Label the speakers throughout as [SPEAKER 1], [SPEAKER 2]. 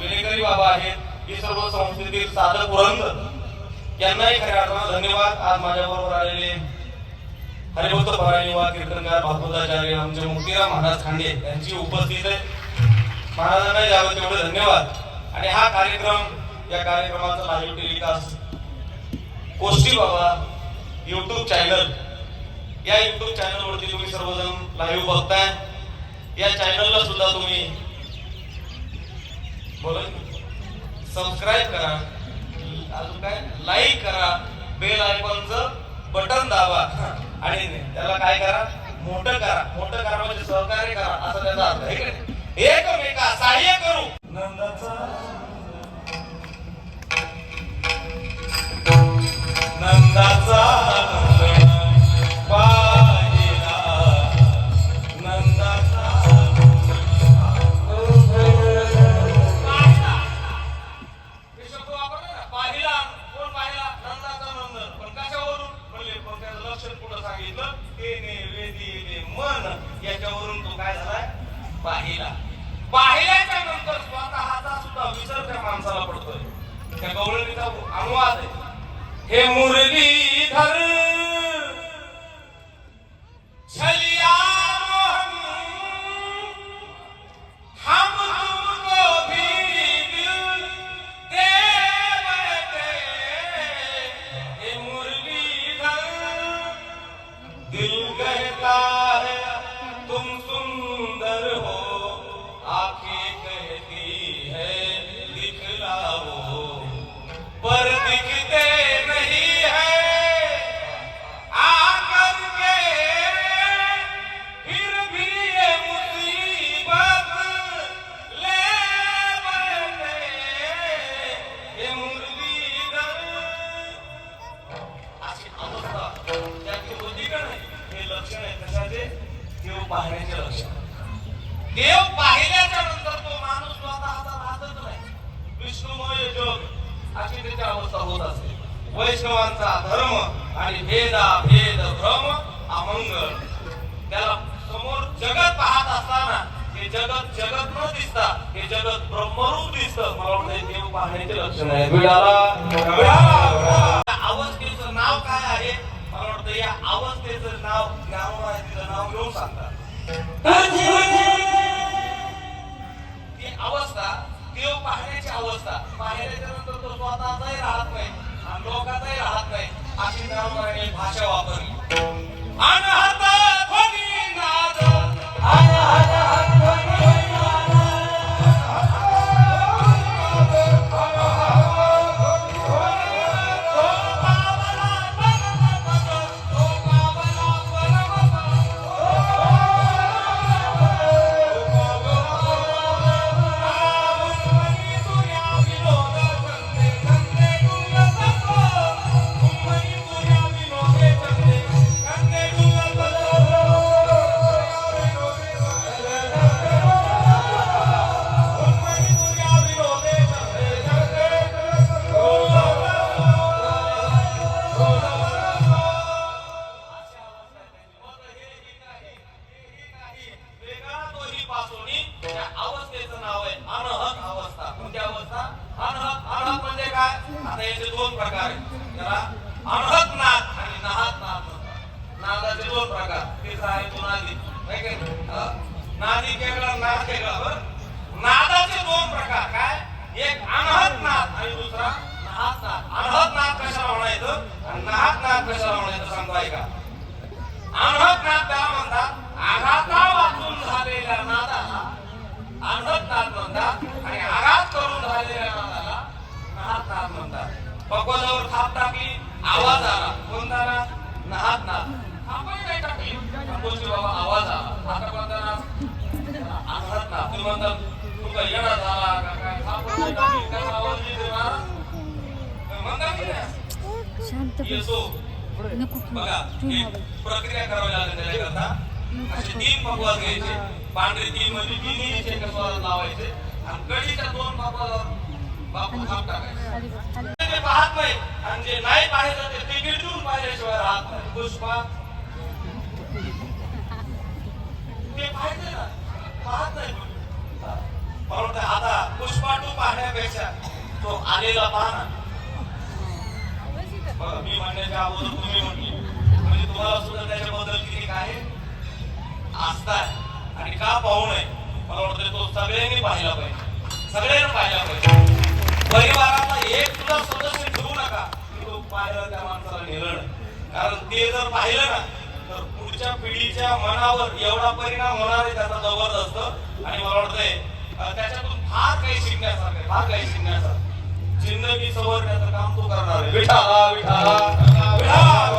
[SPEAKER 1] विलेकरी बाबा आहेत. ही सर्व संस्थेतील साधक पुरंदर. यांनाही खऱ्या अर्थानं धन्यवाद. आज माझ्याबरोबर आलेले हरिभक्त युवा कीर्तनकार भागवताचार्य आमचे मुक्तीराम महाराज खांडे यांची उपस्थित आहे. महाराजांना यावं तेवढे धन्यवाद. आणि हा कार्यक्रम या कार्यक्रमाचा लाईव्ह टेलिकास्ट कोष्टी बाबा युट्यूब चॅनल या युट्यूब चॅनलवरती तुम्ही सर्वजण लाईव्ह बघताय. या चॅनलला सुद्धा तुम्ही बोला. सबस्क्राईब करा. अजून काय? लाईक करा. बेल आयकॉनचं बटन दाबा. आणि त्याला काय करा? मोठं करा. मोठं करा म्हणजे सहकार्य करा. असं त्याचा अर्थ आहे एकमेका सहाय्य करू. नंदाचा. नंदाचा. देव पाहण्याचे लक्षण देव पाहिल्याच्या नंतर तो माणूस स्वतःचा राहतच नाही. विष्णुमय जग अशी त्याची अवस्था होत असते वैष्णवांचा धर्म आणि भेदा भेद भ्रम अमंगल. त्याला समोर जगत पाहत असताना हे जगत जगत न दिसता हे जगत ब्रह्मरूप दिसत. मला वाटतं देव पाहण्याचे लक्षण आहे विडाला राहत अशी भाषा वापरली. अनहत नहात कशाला म्हणायचं म्हणतात आघाता वाचून झालेल्या नादाला म्हणतात आणि आघात करून झालेल्या नादाला म्हणतात पकवाजावर थाप टाकली आवाज आला कोणता नाद नहात थापही नाही टाकली गोष्टी बाबा आवाज आला आता कोणता तुम्ही म्हणतात येणार झाला का काय नाही टाकली आवाज येतो महाराज म्हणतात की नाही?
[SPEAKER 2] शांत
[SPEAKER 1] येतो.
[SPEAKER 2] नको
[SPEAKER 1] प्रक्रिया करावी लागेल त्याच्याकरता असे तीन पकवास घ्यायचे. पांढरे तीन म्हणजे तीन स्वरात लावायचे. आणि कढीच्या दोन बापू थांब टाकायचं. ते पाहत नाही. आणि जे नाही पाहिलं ते तिकीट देऊन पाहिल्याशिवाय राहत नाही. पुष्पा ते पाहिजे ना. पाहत नाही वाटतं आता पुष्पा टू पाहण्यापेक्षा तो आलेला पाहा ना बघा, मी म्हणण्याच्या अगोदर तुम्ही म्हणले. म्हणजे तुम्हाला सुद्धा त्याच्याबद्दल किती काय आस्था आहे. आणि का पाहू नये मला वाटतं तो सगळ्यांनी पाहिला पाहिजे. सगळ्यांनी पाहिला पाहिजे. परिवाराचा एक सुद्धा सदस्य ठेवू नका. की तो पाहिलं त्या माणसाला निरण कारण ते जर पाहिलं ना तर पुढच्या पिढीच्या मनावर एवढा परिणाम होणार आहे त्याचा जबरदस्त. आणि मला वाटतंय त्याच्यातून फार काही शिकण्यासारखं आहे, फार काही शिकण्यासारखं जिंदगी सवरण्याचं काम तो करणार आहे. विठाला विठाला विठा,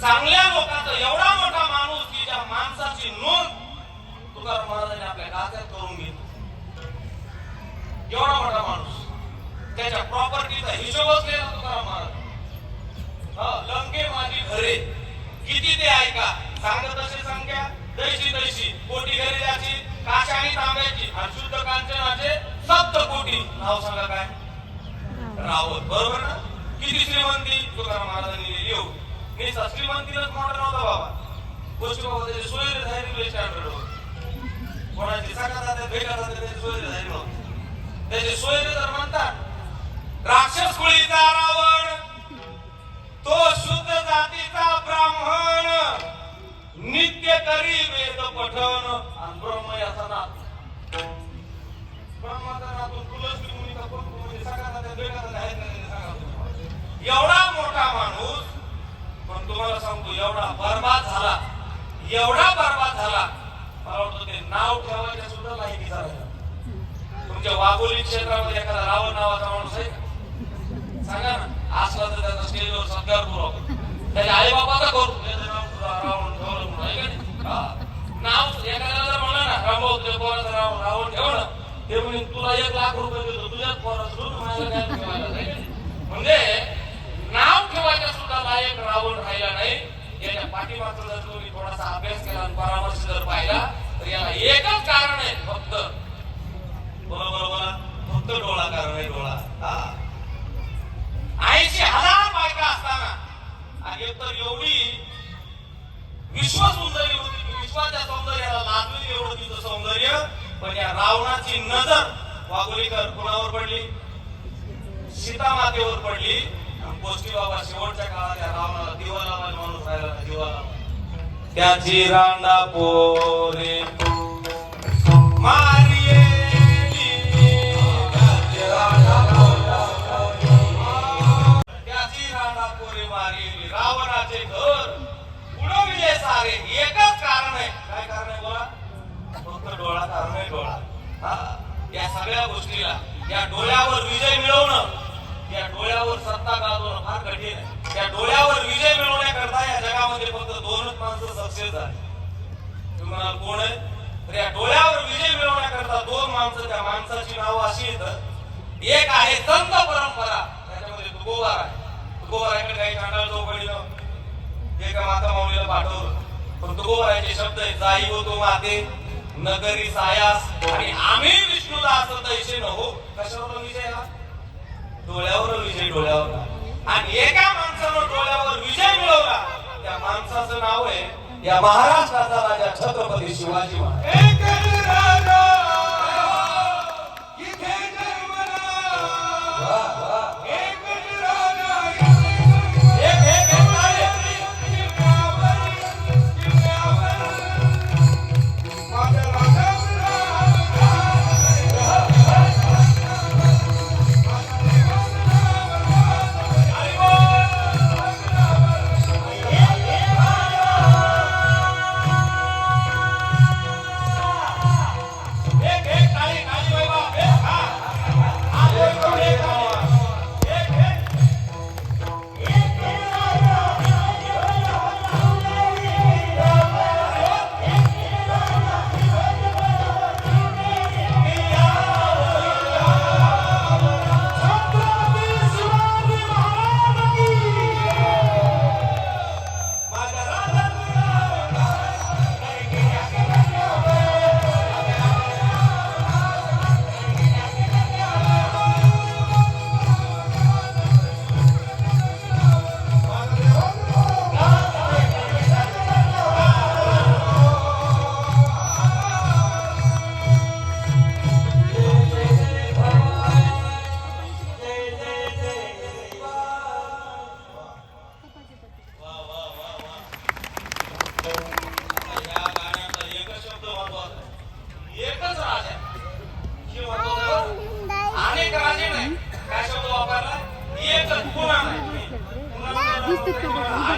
[SPEAKER 1] चांगल्या लोकांचा एवढा मोठा माणूस की ज्या माणसाची नोंद तुकाराम महाराजांनी आपल्या कात्यात करून घेतली. एवढा मोठा माणूस. त्याच्या प्रॉपर्टीचा हिशोबच केला तुकाराम महाराज. लंके माझी घरे. किती ते ऐका? सांगत तशी संख्या? दैशी दैशी कोटी घरे त्याची काशा आणि तांब्याची. आणि शुद्ध कांचनाचे सप्त कोटी. नाव सांगा काय? रावत. बरोबर ना? किती श्रीमंती तुकाराम महाराजांनी लिहिली मी निसा श्रीमंतीनच मोठा नव्हता बाबा. गोष्टी बाबा त्याचे सोयरे धायरी स्टँडर्ड कोणाची सका जाते भेटा जाते त्याचे त्याचे सोयरे तर म्हणतात राक्षस कुळीचा रावण तो शुद्ध जातीचा ब्राह्मण नित्य करी वेद पठन आणि ब्रह्म याचा नाथ ब्रह्माचा नातून तुलस मुनी का म्हणजे सगळा एवढा मोठा माणूस पण तुम्हाला सांगतो एवढा बर्बाद झाला. एवढा बर्बाद झाला. मला वाटतं ते नाव ठेवायच्या सुद्धा लायकीचा राहिला तुमच्या वाघोली क्षेत्रामध्ये एखादा रावण नावाचा माणूस आहे सांगा ना. असला तर त्याचा स्टेजवर सत्कार करू आपण. त्याच्या आई बाबाचा करू. त्याचं नाव सुद्धा रावण ठेवलं म्हणून आहे का नाव एखाद्याला जर म्हणा ना रामभाऊ तुझ्या पोराचं नाव रावण ठेवलं ते म्हणजे तुला एक लाख रुपये देतो. तुझ्याच पोराचं दूध काय म्हणजे नाव ठेवायच्या सुद्धा लायक राहून राहिला नाही. याच्या पाठीमागचा जर तुम्ही थोडासा अभ्यास केला आणि परामर्श जर पाहिला तर याला एकच कारण आहे फक्त. बोला बोला बोला फक्त डोळा कारण आहे डोळा. ऐंशी हजार बायका असताना आणि तर एवढी विश्व सौंदर्य होती विश्वाच्या सौंदर्याला लाजली एवढं तिचं सौंदर्य पण या रावणाची नजर वाघोलीकर कोणावर पडली? सीता मातेवर पडली. गोष्टी बाबा शेवटच्या काळात या रावणाला दिवा लावायला माणूस राहिला नाही, दिवा लावायला त्याची रांडा पोरे मारियेली त्याची रांडा त्याची रावणाचे घर उडविले सारे. एकच कारण आहे. काय कारण आहे बोला? फक्त डोळा कारण आहे डोळा. हा या सगळ्या गोष्टीला या डोळ्यावर विजय मिळवणं. या डोळ्यावर सत्ता गाजवणं फार कठीण आहे. त्या डोळ्यावर विजय मिळवण्याकरता या जगामध्ये फक्त दोनच माणसं सक्सेस झाले. तुम्ही म्हणाल कोण आहे? तर या डोळ्यावर विजय मिळवण्याकरता दोन माणसं त्या माणसाची नावं अशी येतात एक आहे संत परंपरा. त्याच्यामध्ये तुकोबार आहे. तुकोबाराकडे काही चांडाळ चौकडीनं एका माता माऊलीला पाठवलं. पण तुकोबाराचे शब्द आहे जाई हो तो माते नगरी सायास. आणि आम्ही विष्णूला असं दैसे नको कशावर विजय हा डोळ्यावर विजय डोळ्यावर आणि एका माणसानं डोळ्यावर विजय मिळवला त्या माणसाचं नाव आहे या महाराष्ट्राचा राजा छत्रपती शिवाजी महाराज.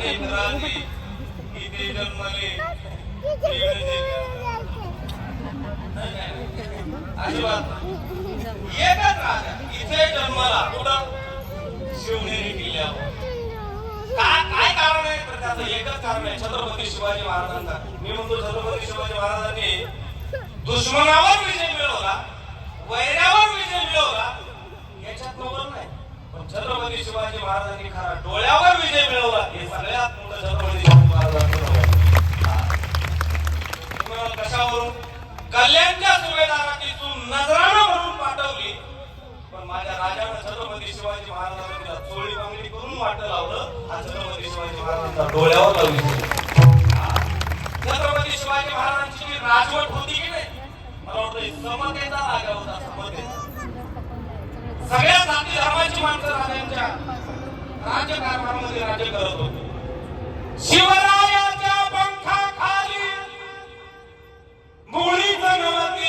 [SPEAKER 1] इंद्राजी इथे जन्मले अजिबात एकच राजा इथे जन्माला कुठं शिवनेरी किल्ल्यावर काय काय कारण आहे तर त्याचं एकच कारण आहे छत्रपती शिवाजी महाराजांचा मी म्हणतो छत्रपती शिवाजी महाराजांनी दुश्मनावर विजय मिळवला वैऱ्यावर विजय मिळवला याच्यात नवल नाही पण छत्रपती शिवाजी महाराजांनी खरा डोळ्यावर विजय मिळवला. कल्याणच्या सुभेदाराची तू नजराणा म्हणून पाठवली. पण माझ्या राजानं छत्रपती शिवाजी महाराजांना तिला चोळी बांगडी करून वाट लावलं हा छत्रपती शिवाजी महाराजांचा डोळ्यावर लावली छत्रपती शिवाजी महाराजांची जी राजवट होती की नाही मला वाटतं समतेचा राजा होता समतेचा सगळ्या जाती धर्माची माणसं राजांच्या राज्यकारभारामध्ये राज्य करत होते. शिवरायाच्या Pulita no la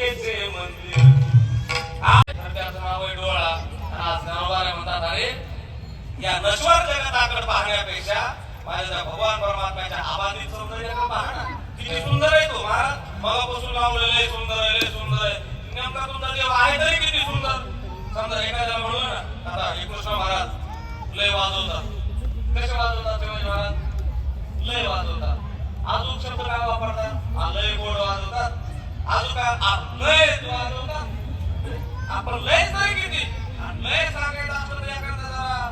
[SPEAKER 1] मृत्युकेचे मंदिर म्हणजे. डोळा. आज गाववाले म्हणतात अरे या नश्वर जगताकडे पाहण्यापेक्षा माझ्या त्या भगवान परमात्म्याच्या आबादित सौंदर्याकडे पाहणार? किती सुंदर आहे तो महाराज. मगापासून लावलेलं आहे सुंदर आहे लय सुंदर आहे. नेमका तुमचा देव आहे तरी किती सुंदर. समजा एखाद्याला म्हणलं ना आता हे कृष्ण महाराज लय वाजवतात. कसे वाजवतात शिवाजी महाराज लय वाजवतात. अजून शब्द काय वापरतात? लय गोड वाजवतात. अजून काय लय तू अजून आपण लय तरी किती? लय सांगायचं आपण एखादा जरा.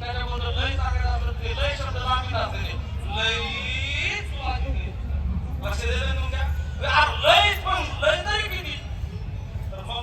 [SPEAKER 1] त्याच्याबद्दल लय सांगायचं आपण ते लय शब्द लागत असते लय लक्ष दिलं तुमच्या? अरे लय पण लय तरी किती? मग